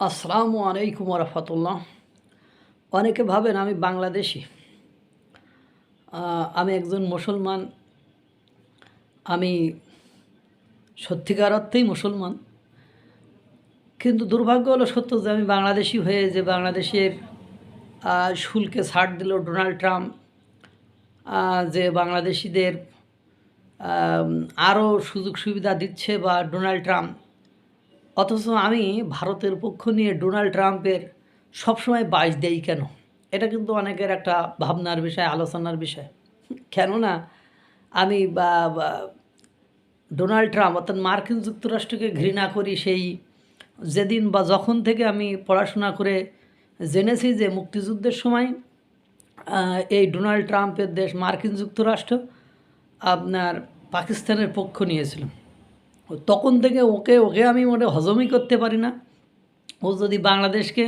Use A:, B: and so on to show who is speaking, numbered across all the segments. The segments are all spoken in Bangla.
A: আসসালামু আলাইকুম রহমতুল্লাহ। অনেকে ভাবেন আমি বাংলাদেশি। আমি একজন মুসলমান। আমি সত্যিকার অর্থেই মুসলমান। কিন্তু দুর্ভাগ্য হলো সত্য যে আমি বাংলাদেশি হয়ে যে বাংলাদেশের শুল্কে ছাড় দিল ডোনাল্ড ট্রাম্প। যে বাংলাদেশিদের আরও সুযোগ সুবিধা দিচ্ছে বা ডোনাল্ড ট্রাম্প অথচ আমি ভারতের পক্ষ নিয়ে ডোনাল্ড ট্রাম্পের সবসময় বাস দেই কেন? এটা কিন্তু অনেকের একটা ভাবনার বিষয়, আলোচনার বিষয়। কেননা আমি বা ডোনাল্ড ট্রাম্প অর্থাৎ মার্কিন যুক্তরাষ্ট্রকে ঘৃণা করি সেই যেদিন বা যখন থেকে আমি পড়াশোনা করে জেনেছি যে মুক্তিযুদ্ধের সময় এই ডোনাল্ড ট্রাম্পের দেশ মার্কিন যুক্তরাষ্ট্র আপনার পাকিস্তানের পক্ষ নিয়েছিল। ও তখন থেকে ওকে ওকে আমি মোটে হজমই করতে পারি না। ও যদি বাংলাদেশকে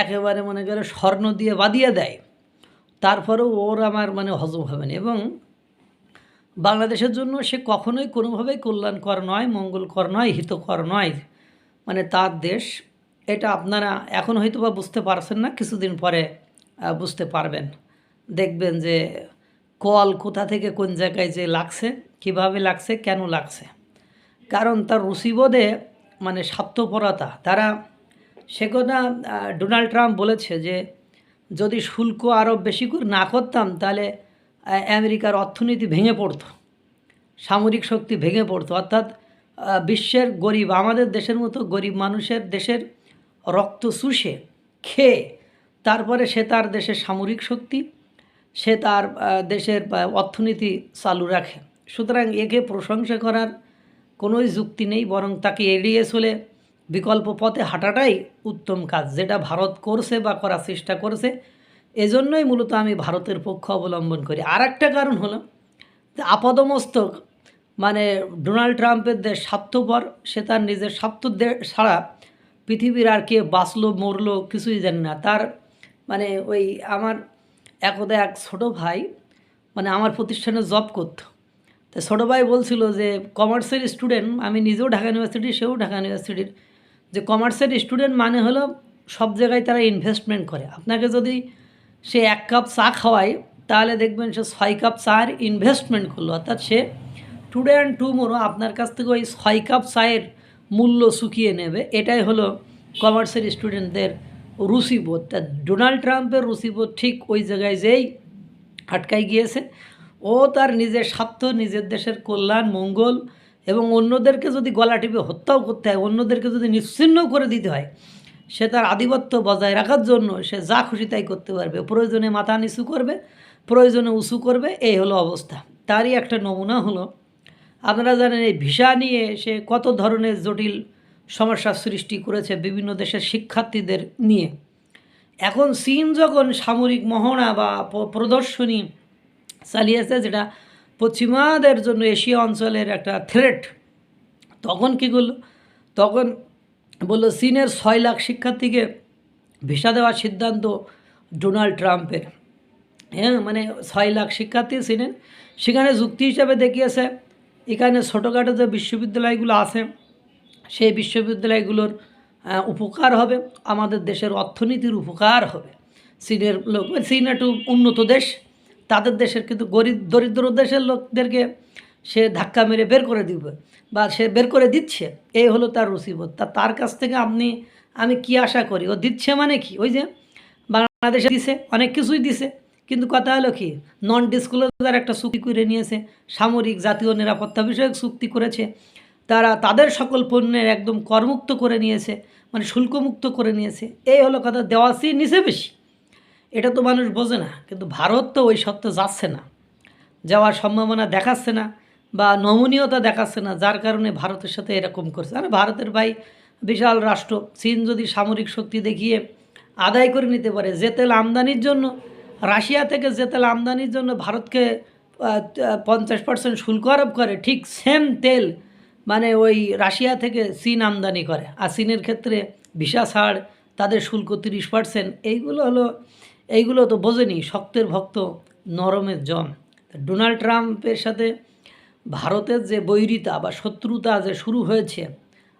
A: একেবারে মনে করে স্বর্ণ দিয়ে বাদিয়ে দেয়, তারপরেও ওর আমার মানে হজম হবে না। এবং বাংলাদেশের জন্য সে কখনোই কোনোভাবেই কল্যাণকর নয়, মঙ্গলকর নয়, হিতকর নয়। মানে তার দেশ, এটা আপনারা এখন হয়তো বা বুঝতে পারছেন না, কিছুদিন পরে বুঝতে পারবেন। দেখবেন যে কল কোথা থেকে কোন জায়গায় যে লাগছে, কীভাবে লাগছে, কেন লাগছে। কারণ তার রুচিবোধে মানে স্বার্থপরতা, তারা সে কথা ডোনাল্ড ট্রাম্প বলেছে যে, যদি শুল্ক আরও বেশি করে না করতাম, তাহলে আমেরিকার অর্থনীতি ভেঙে পড়তো, সামরিক শক্তি ভেঙে পড়তো। অর্থাৎ বিশ্বের গরিব, আমাদের দেশের মতো গরিব মানুষের দেশের রক্ত চুষে, খেয়ে, তারপরে সে তার দেশের সামরিক শক্তি, সে তার দেশের অর্থনীতি চালু রাখে। সুতরাং একে প্রশংসা করার কোনোই যুক্তি নেই, বরং তাকে এড়িয়ে চলে বিকল্প পথে হাঁটাটাই উত্তম কাজ, যেটা ভারত করছে বা করার চেষ্টা করছে। এজন্যই মূলত আমি ভারতের পক্ষ অবলম্বন করি। আর একটা কারণ হলো যে আপাদমস্তক মানে ডোনাল্ড ট্রাম্পের দেশ স্বার্থপর, সে তার নিজের স্বার্থ ছাড়া পৃথিবীর আর কে বাঁচলো, মরলো কিছুই জানি না। তার মানে ওই আমার একদা এক ছোটো ভাই মানে আমার প্রতিষ্ঠানে জব করতো। তো ছোটো ভাই বলছিল যে কমার্সের স্টুডেন্ট আমি নিজেও ঢাকা ইউনিভার্সিটি সেও ঢাকা ইউনিভার্সিটির যে কমার্সের স্টুডেন্ট মানে হলো সব জায়গায় তারা ইনভেস্টমেন্ট করে। আপনাকে যদি সে এক কাপ চা খাওয়ায়, তাহলে দেখবেন সে ছয় কাপ চার ইনভেস্টমেন্ট করল। অর্থাৎ সে টুডে অ্যান্ড টুমোরো আপনার কাছ থেকে ওই ছয় কাপ চায়ের মূল্য শুকিয়ে নেবে। এটাই হলো কমার্সের স্টুডেন্টদের রুচিবোধ। তা ডোনাল্ড ট্রাম্পের রুচিবোধ ঠিক ওই জায়গায় যেই আটকাই গিয়েছে। ও তার নিজের স্বার্থ, নিজের দেশের কল্যাণ, মঙ্গল এবং অন্যদেরকে যদি গলা টিপে হত্যাও করতে হয়, অন্যদেরকে যদি নিশ্চিহ্ন করে দিতে হয়, সে তার আধিপত্য বজায় রাখার জন্য সে যা খুশি তাই করতে পারবে। প্রয়োজনে মাথা নিচু করবে, প্রয়োজনে উঁচু করবে, এই হলো অবস্থা। তারই একটা নমুনা হলো, আপনারা জানেন এই ভিসা নিয়ে সে কত ধরনের জটিল সমস্যার সৃষ্টি করেছে বিভিন্ন দেশের শিক্ষার্থীদের নিয়ে। এখন চীন যখন সামরিক মহড়া বা প্রদর্শনী চালিয়েছে, যেটা পশ্চিমাদের জন্য এশিয়া অঞ্চলের একটা থ্রেট তখন কী করল? তখন বলল, চীনের ছয় লাখ শিক্ষার্থীকে ভিসা দেওয়ার সিদ্ধান্ত ডোনাল্ড ট্রাম্পের। হ্যাঁ মানে ছয় লাখ শিক্ষার্থী ছিলেন সেখানে যুক্তি হিসাবে দেখিয়েছে, এখানে ছোটোখাটো যে বিশ্ববিদ্যালয়গুলো আছে, সেই বিশ্ববিদ্যালয়গুলোর উপকার হবে। আমাদের দেশের অর্থনীতির উপকার হবে। চীনের লোক, চীন একটু উন্নত দেশ। তাদের দেশের কিন্তু গরিব, দরিদ্র দেশের লোকদেরকে সে ধাক্কা মেরে বের করে দিবে বা সে বের করে দিচ্ছে। এই হলো তার রুচিবোধ তা তার কাছ থেকে আপনি, আমি কি আশা করি? ও দিচ্ছে মানে কি? ওই যে বাংলাদেশে দিছে, অনেক কিছুই দিছে। কিন্তু কথা হলো কি? নন ডিসক্লোজার একটা চুক্তি করে নিয়েছে। সামরিক জাতীয় নিরাপত্তা বিষয়ক চুক্তি করেছে। তারা তাদের সকল পণ্যের একদম করমুক্ত করে নিয়েছে মানে শুল্কমুক্ত করে নিয়েছে। এই হলো কথা। দেওয়াছি নিচে বেশি। এটা তো মানুষ বোঝে না, কিন্তু ভারত তো ওই সত্ত্বে যাচ্ছে না। যাওয়ার সম্ভাবনা দেখাচ্ছে না বা নমনীয়তা দেখাচ্ছে না, যার কারণে ভারতের সাথে এরকম করছে। আর ভারতের ভাই বিশাল রাষ্ট্র, চীন যদি সামরিক শক্তি দেখিয়ে আদায় করে নিতে পারে, যে তেল আমদানির জন্য, রাশিয়া থেকে যে তেল আমদানির জন্য ভারতকে পঞ্চাশ পার্সেন্ট শুল্ক আরোপ করে, ঠিক সেম তেল মানে ওই রাশিয়া থেকে চীন আমদানি করে। আর চীনের ক্ষেত্রে ভিসা ছাড় তাদের শুল্ক তিরিশ পার্সেন্ট, এইগুলো হলো এইগুলো তো বোঝেনি, শক্তের ভক্ত নরমের জম ডোনাল্ড ট্রাম্পের সাথে ভারতের যে বৈরিতা বা শত্রুতা যে শুরু হয়েছে,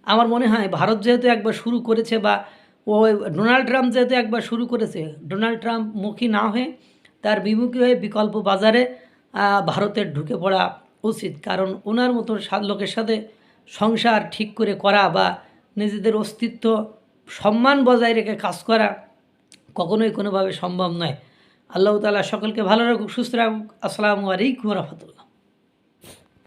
A: আমার মনে হয় ভারত যেহেতু একবার শুরু করেছে বা ও ডোনাল্ড ট্রাম্প যেহেতু একবার শুরু করেছে, ডোনাল্ড ট্রাম্প মুখী না হয়ে তার বিমুখী হয়ে বিকল্প বাজারে ভারতের ঢুকে পড়া উচিত। কারণ ওনার মতো লোকের সাথে সংসার ঠিক করে করা বা নিজেদের অস্তিত্ব সম্মান বজায় রেখে কাজ করা কখনোই কোনোভাবে সম্ভব নয়। আল্লাহ তালা সকলকে ভালো রাখুক সুস্থ রাখুক। আসসালামু আলাইকুম রহমতুল্লাহ।